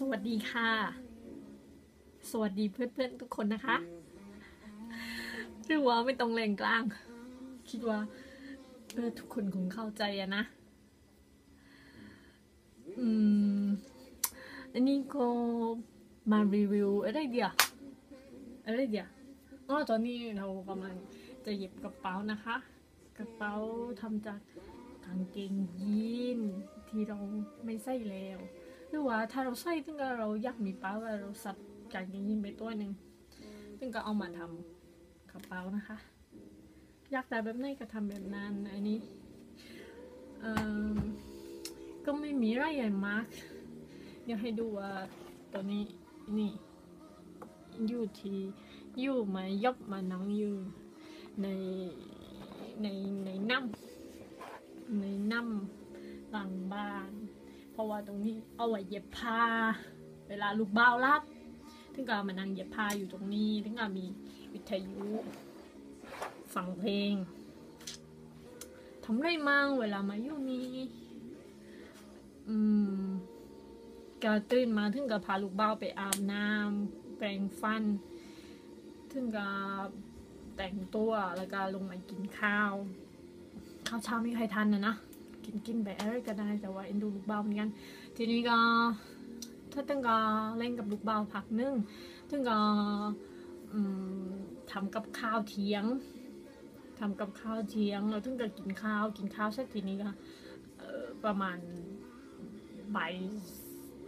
สวัสดีค่ะ สวัสดีเพื่อนๆทุกคนนะคะหรือว่าไม่ต้องแรงกลาง คิดว่าเออทุกคนคงเข้าใจอะนะ อืม อันนี้ก็มารีวิวอะไรเดียวอะไรเดียวอ๋อตอนนี้เรากำลังจะหยิบกระเป๋านะคะ กระเป๋าทำจากกางเกงยีนที่เราไม่ใส่แล้ว หรือว่าถ้าเราใส่ถึงก็เราอยากมีเป๋าแล้วเราสับกางเกงยีนไปตัวหนึ่งถึงก็เอามาทำกระเป๋านะคะ อยากได้แบบไหนก็ทำแบบนั้นอันนี้เอ่อก็ไม่มีไรใหญ่มากอยากให้ดูว่าตัวนี้นี่อยู่ที่อยู่มายบมานังอยู่ในในในน้ำในน้ำหลังบ้าน เพราะว่าตรงนี้เอาไว้เย็บผ้า เวลาลูกบ้าวรับถึงก็มานั่งเย็บผ้าอยู่ตรงนี้ถึงก็มีวิทยุฟังเพลงทำไรมั่งเวลามาอยู่นี่อืมก็ตื่นมาถึงกับพาลูกเบ้าไปอาบน้ำแปรงฟัน ถึงกับแต่งตัวแล้วก็ลงมากินข้าว ข้าวเช้าไม่ใครทันนะนะ กินกินแบบอะไรก็ได้แต่ว่าเอ็นดูลูกเบ้าเหมือนกัน ทีนี้ก็ถ้าตึงก็เล่นกับลูกเบ้าพักนึงถึงก็ทำกับข้าวเทียงทำกับข้าวเทียงแล้วถึงก็กินข้าวกินข้าวเสร็จทีนี้ก็ประมาณบ่าย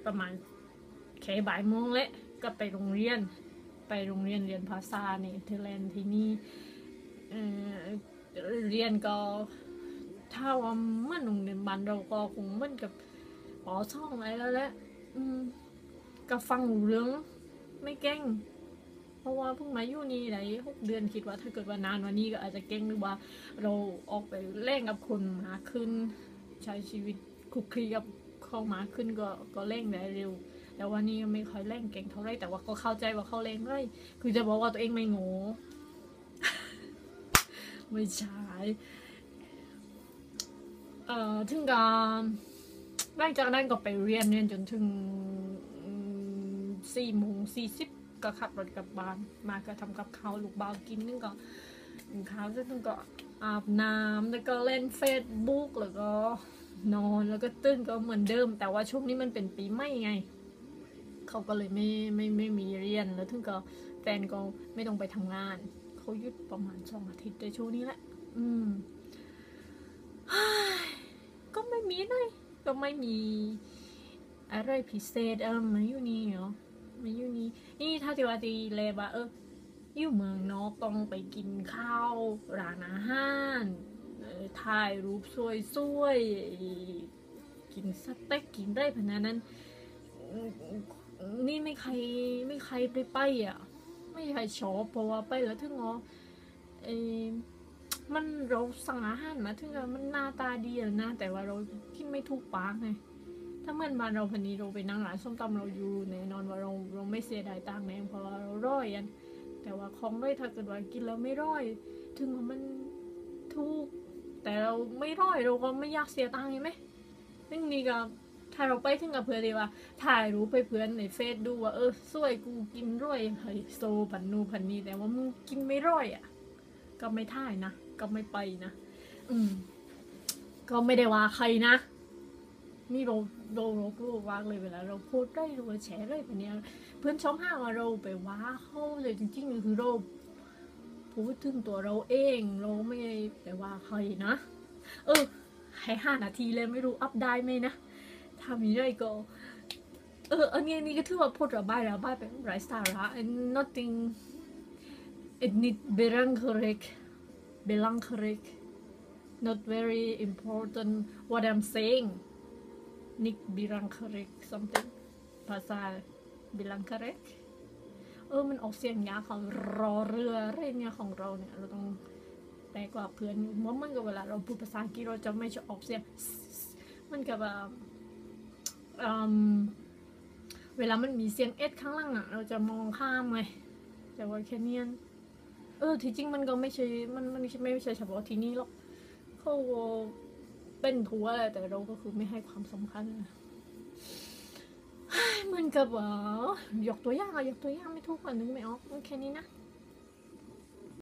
ประมาณแค่บ่ายโมงแล้วก็ไปโรงเรียน ไปโรงเรียนเรียนภาษาในเทอร์แลนด์ที่นี่เรียนก็ ถ้าว่ามื่อนโรงเรียนบ้านเราก็คงมือนกับปอช่องอะไรแล้วแหละอืมก็ฟังรู้เรื่องไม่เก่ง เพราะว่าเพิ่งมาอยู่นี่ได้หกเดือนคิดว่าถ้าเกิดว่านานวันนี้ก็อาจจะเก่งหรือว่า เราออกไปเล่นกับคนมากขึ้น ใช้ชีวิตคุกคีกับเข้ามาขึ้นก็ก็เร่งได้เร็ว แต่วันนี้ไม่ค่อยเร่งเก่งเท่าไรแต่ว่าก็เข้าใจว่าเขาเร่งเลยคือจะบอกว่าตัวเองไม่โง่ไม่ใช่ เอ่อถึงการหลังจากนั้นก็ไปเรียนเรียนจนถึงสี่โมงสี่สิบก็ขับรถกลับบ้าน มาก็ทำกับข้าวลูกบ่าวกินนึงก็กินข้าวเสร็จนึงก็อาบน้ำแล้วก็เล่นเฟซบุ๊กแล้วก็นอนแล้วก็ตื่นก็เหมือนเดิม แต่ว่าช่วงนี้มันเป็นปีใหม่ไง เขาก็เลยไม่ไม่ไม่มีเรียนแล้วถึงก็แฟนก็ไม่ต้องไปทำงาน เขาหยุดประมาณสองอาทิตย์ในช่วงนี้แหละ อืม มีเลย ก็ไม่มีอะไรพิเศษเออมาอยู่นี่เหรอมาอยู่นี่นี่ถ้าที่ว่าตีเลบะเอออยู่เมืองนอกต้องไปกินข้าวร้านอาหารถ่ายรูปสวยๆกินสเต็กกินได้พนานั้น นี่ไม่ใครไม่ใครไปไปอะ ไม่ใครชอบเพราะว่าไปแล้วถึงอ๋อเออ มันเราสั่งอาหารมาถึงมันหน้าตาดีอะนะแต่ว่าเรากินไม่ถูกปากไงถ้าเหมือนบ้านเราพันนี้เราไปนั่งร้านส้มตำเราอยู่แน่นอนว่าเราเราไม่เสียดายตังค์แน่เพราะว่าเราร่อยอันแต่ว่าของร่อยถ้าเกิดว่ากินแล้วไม่ร่อย ถึงว่ามันถูกแต่เราไม่ร่อยเราก็ไม่อยากเสียตังค์ใช่ไหมซึ่งนี่ก็ถ้าเราไปถึงกับเพื่อนดีว่าถ่ายรูปไปเพื่อนในเฟซดูว่าเออสวยกูกินร่อยไฮโซพันนูพันนี้แต่ว่ามึงกินไม่ร่อยอะ ก็ไม่ถ่ายนะ ก็ไม่ไปนะ อืม ก็ไม่ได้ว่าใครนะ นี่เราเราเราก็วางเลยเวลา เราโพสต์ได้หรือว่าแชร์ได้แบบเนี้ยเพื่อนช่องห้าว่าเราไปว่าเขาเลยจริงๆคือเราพูดถึงตัวเราเอง เราไม่ได้ไปว่าใครนะ เออให้ห้านาทีเลยไม่รู้อัพได้ไหมนะถ้ามีได้ก็เอออันนี้นนี้ก็ถือว่าพูดระบายระบายเป็นไร้สาระ and nothing it need belangrijk belangrijk not very important what I'm saying Nick belangrijk something ภาษา belangrijk เออ มันออกเสียงยากของรอเรืออะไรเนี่ยของเราเนี่ย เราต้องแปลกว่าเพื่อนว่ามันกับเวลาเราพูดภาษาอังกฤษเราจะไม่ชอบออกเสียง มันกับแบบเวลามันมีเสียงเอสข้างล่างอะ เราจะมองข้ามไงแต่ว่าแค่เนี้ เออที่จริงมันก็ไม่ใช่ มันมันไม่ใช่เฉพาะที่นี่หรอกเขาเป็นทัวร์อะไรแต่เราก็คือไม่ให้ความสำคัญมันกระเป๋ายกตัวอย่างอะยกตัวอย่างไม่ถูกอะนึกไม่ออกโอเคนี้นะ